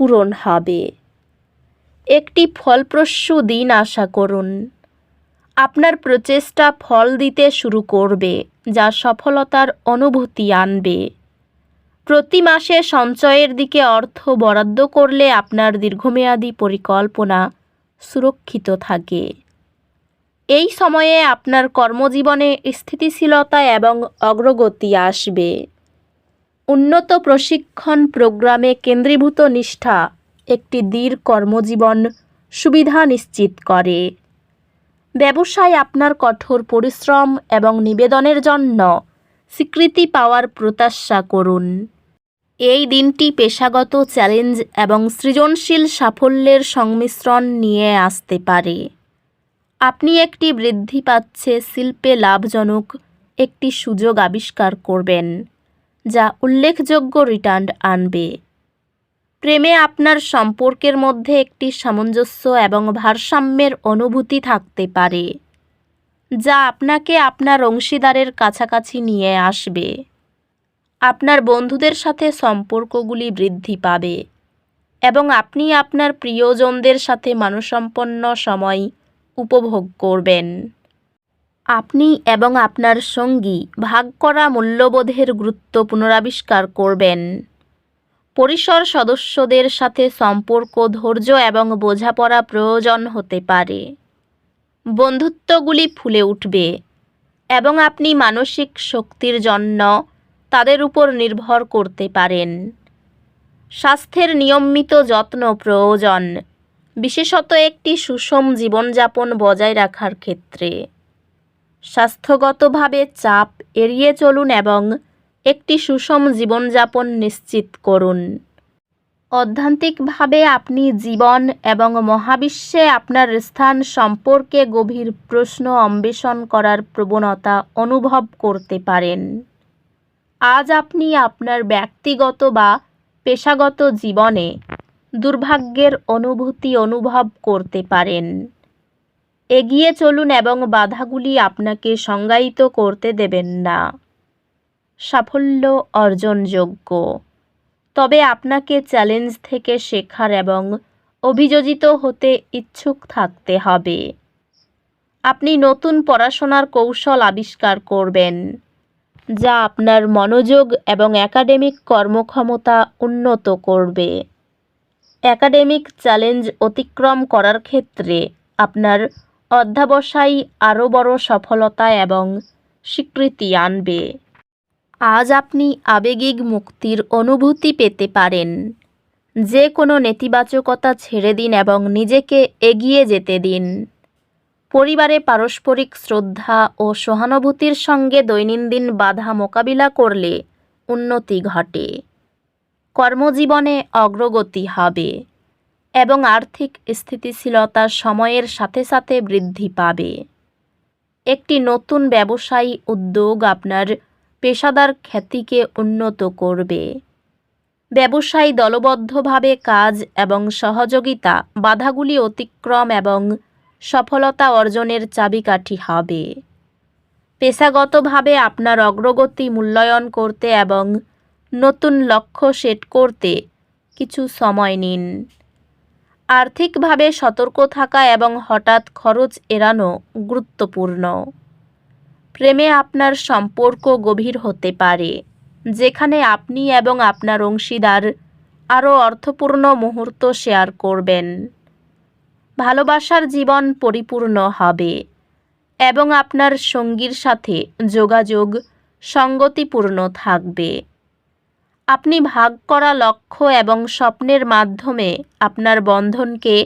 পূরণ হবে। একটি ফলপ্রসূ দিন আশা করুন। আপনার প্রচেষ্টা ফল দিতে শুরু করবে, যা সফলতার অনুভূতি আনবে। প্রতি মাসে সঞ্চয়ের দিকে অর্থ বরাদ্দ করলে আপনার দীর্ঘমেয়াদী পরিকল্পনা সুরক্ষিত থাকে। এই সময়ে আপনার কর্মজীবনে স্থিতিশীলতা এবং অগ্রগতি আসবে। উন্নত প্রশিক্ষণ প্রোগ্রামে কেন্দ্রীভূত নিষ্ঠা একটি দীর্ঘ কর্মজীবন সুবিধা নিশ্চিত করে। ব্যবসায় আপনার কঠোর পরিশ্রম এবং নিবেদনের জন্য স্বীকৃতি পাওয়ার প্রত্যাশা করুন। এই দিনটি পেশাগত চ্যালেঞ্জ এবং সৃজনশীল সাফল্যের সংমিশ্রণ নিয়ে আসতে পারে। আপনি একটি বৃদ্ধি পাচ্ছে শিল্পে লাভজনক একটি সুযোগ আবিষ্কার করবেন। যা উল্লেখযোগ্য রিটার্ন আনবে। প্রেমে আপনার সম্পর্কের মধ্যে একটি সামঞ্জস্য এবং ভারসাম্যের অনুভূতি থাকতে পারে, যা আপনাকে আপনার অংশীদারের কাছাকাছি নিয়ে আসবে। আপনার বন্ধুদের সাথে সম্পর্কগুলি বৃদ্ধি পাবে এবং আপনি আপনার প্রিয়জনদের সাথে মানসম্পন্ন সময় উপভোগ করবেন। আপনি এবং আপনার সঙ্গী ভাগ করা মূল্যবোধের গুরুত্ব পুনরাবিষ্কার করবেন। পরিসর সদস্যদের সাথে সম্পর্ক, ধৈর্য এবং বোঝাপড়া প্রয়োজন হতে পারে। বন্ধুত্বগুলি ফুলে উঠবে এবং আপনি মানসিক শক্তির জন্য তাদের উপর নির্ভর করতে পারেন। স্বাস্থ্যের নিয়মিত যত্ন প্রয়োজন, বিশেষত একটি সুষম জীবনযাপন বজায় রাখার ক্ষেত্রে। স্বাস্থ্যগতভাবে চাপ এড়িয়ে চলুন এবং একটি সুষম জীবনযাপন নিশ্চিত করুন। অধ্যান্তিকভাবে আপনি জীবন এবং মহাবিশ্বে আপনার স্থান সম্পর্কে গভীর প্রশ্ন অন্বেষণ করার প্রবণতা অনুভব করতে পারেন। আজ আপনি আপনার ব্যক্তিগত বা পেশাগত জীবনে দুর্ভাগ্যের অনুভূতি অনুভব করতে পারেন। এগিয়ে চলুন এবং বাধাগুলি আপনাকে সংজ্ঞায়িত করতে দেবেন না। সাফল্য অর্জনযোগ্য। তবে আপনাকে চ্যালেঞ্জ থেকে শেখার এবং অভিযোজিত হতে ইচ্ছুক থাকতে হবে। আপনি নতুন পড়াশোনার কৌশল আবিষ্কার করবেন, যা আপনার মনোযোগ এবং একাডেমিক কর্মক্ষমতা উন্নত করবে। একাডেমিক চ্যালেঞ্জ অতিক্রম করার ক্ষেত্রে আপনার অধ্যাবসায় আরও বড় সফলতা এবং স্বীকৃতি আনবে। আজ আপনি আবেগিক মুক্তির অনুভূতি পেতে পারেন। যে কোনো নেতিবাচকতা ছেড়ে দিন এবং নিজেকে এগিয়ে যেতে দিন। পরিবারে পারস্পরিক শ্রদ্ধা ও সহানুভূতির সঙ্গে দৈনন্দিন বাধা মোকাবিলা করলে উন্নতি ঘটে। কর্মজীবনে অগ্রগতি হবে। এবং আর্থিক স্থিতিশীলতা সময়ের সাথে সাথে বৃদ্ধি পাবে। একটি নতুন ব্যবসায়ী উদ্যোগ আপনার পেশাদার খ্যাতিকে উন্নত করবে। ব্যবসায়ী দলবদ্ধভাবে কাজ এবং সহযোগিতা বাধাগুলি অতিক্রম এবং সফলতা অর্জনের চাবিকাঠি হবে। পেশাগতভাবে আপনার অগ্রগতি মূল্যায়ন করতে এবং নতুন লক্ষ্য সেট করতে কিছু সময় নিন। আর্থিকভাবে সতর্ক থাকা এবং হঠাৎ খরচ এড়ানো গুরুত্বপূর্ণ। প্রেমে আপনার সম্পর্ক গভীর হতে পারে, যেখানে আপনি এবং আপনার অংশীদার আরও অর্থপূর্ণ মুহূর্ত শেয়ার করবেন। ভালোবাসার জীবন পরিপূর্ণ হবে এবং আপনার সঙ্গীর সাথে যোগাযোগ সঙ্গতিপূর্ণ থাকবে। আপনি ভাগ করা লক্ষ্য এবং স্বপ্নের মাধ্যমে আপনার বন্ধনকে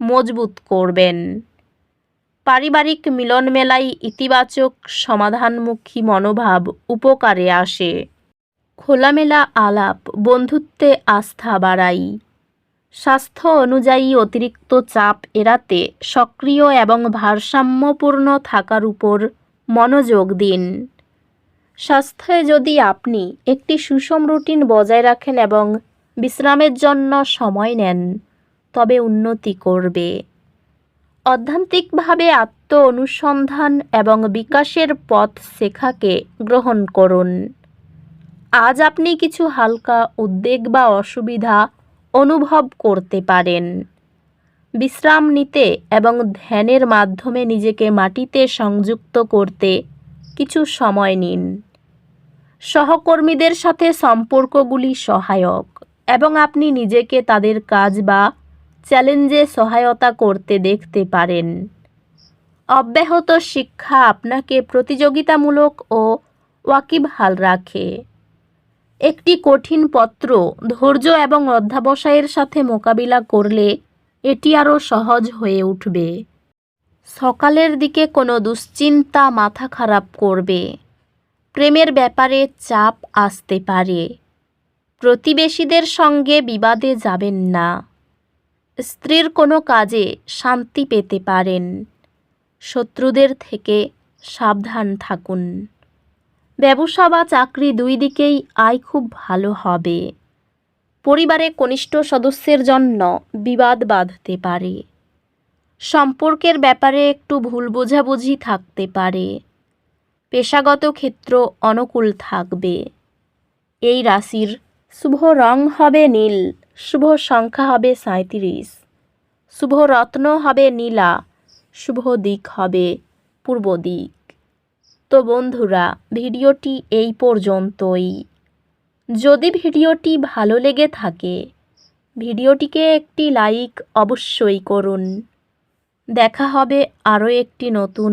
মজবুত করবেন। পারিবারিক মিলনমেলায় ইতিবাচক সমাধানমুখী মনোভাব উপকারে আসে। খোলামেলা আলাপ, বন্ধুত্বে আস্থা বাড়াই। স্বাস্থ্য অনুযায়ী অতিরিক্ত চাপ এড়াতে সক্রিয় এবং ভারসাম্যপূর্ণ থাকার উপর মনোযোগ দিন। স্বাস্থ্যে যদি আপনি একটি সুষম রুটিন বজায় রাখেন এবং বিশ্রামের জন্য সময় নেন, তবে উন্নতি করবে। অধ্যান্তিকভাবে আত্ম অনুসন্ধান এবং বিকাশের পথ শেখাকে গ্রহণ করুন। আজ আপনি কিছু হালকা উদ্বেগ বা অসুবিধা অনুভব করতে পারেন। বিশ্রাম নিতে এবং ধ্যানের মাধ্যমে নিজেকে মাটিতে সংযুক্ত করতে কিছু সময় নিন। সহকর্মীদের সাথে সম্পর্কগুলি সহায়ক এবং আপনি নিজেকে তাদের কাজ বা চ্যালেঞ্জে সহায়তা করতে দেখতে পারেন। অব্যাহত শিক্ষা আপনাকে প্রতিযোগিতামূলক ও ওয়াকিবহাল রাখে। একটি কঠিন পত্র ধৈর্য এবং অধ্যাবসায়ের সাথে মোকাবিলা করলে এটি আরও সহজ হয়ে উঠবে। সকালের দিকে কোনো দুশ্চিন্তা মাথা খারাপ করবে। প্রেমের ব্যাপারে চাপ আসতে পারে। প্রতিবেশীদের সঙ্গে বিবাদে যাবেন না। স্ত্রীর কোনো কাজে শান্তি পেতে পারেন। শত্রুদের থেকে সাবধান থাকুন। ব্যবসা বা চাকরি দুই দিকেই আয় খুব ভালো হবে। পরিবারে কনিষ্ঠ সদস্যের জন্য বিবাদ বাঁধতে পারে। সম্পর্কের ব্যাপারে একটু ভুল বোঝাবুঝি থাকতে পারে। পেশাগত ক্ষেত্র অনুকূল থাকবে। এই রাশির শুভ রং হবে নীল, শুভ সংখ্যা হবে সাঁত্রিশ শুভ রত্ন হবে নীলা, শুভ দিক হবে পূর্ব দিক। তো বন্ধুরা, ভিডিওটি এই পর্যন্তই। যদি ভিডিওটি ভালো লেগে থাকে, ভিডিওটিকে একটি লাইক অবশ্যই করুন। দেখা হবে আরও একটি নতুন